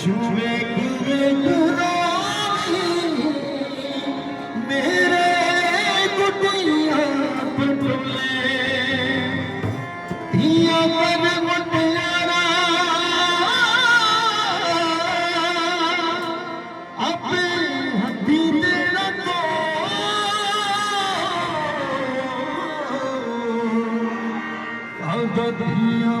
ਜੂਵੇ ਕਿਵੇਂ ਦੁਰਾਨੀ ਮੇਰੇ ਗੁੱਡੀਆਂ ਪਟੋਲੇ ਧੀਆਂ ਤਨ ਮੁਟਿਆਰਾ ਆਪੇ ਹੱਥੀ ਦੇਣਾ ਤੋ ਆਉਂਦਾ ਧੀਆਂ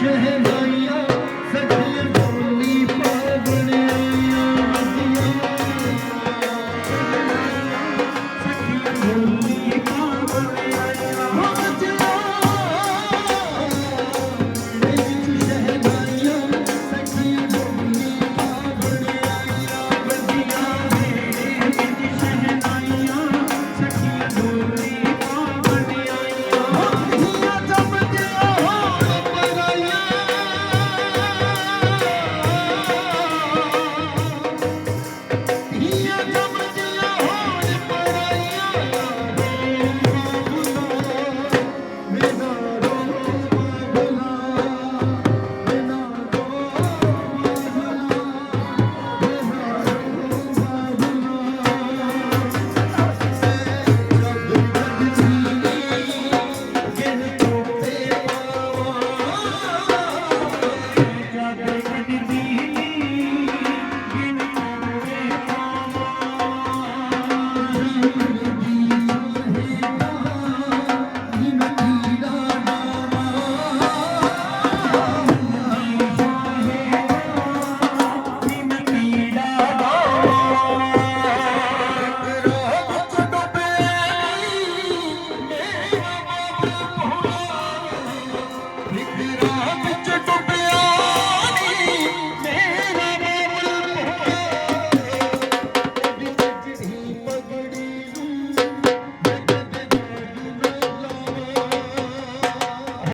却很暖呀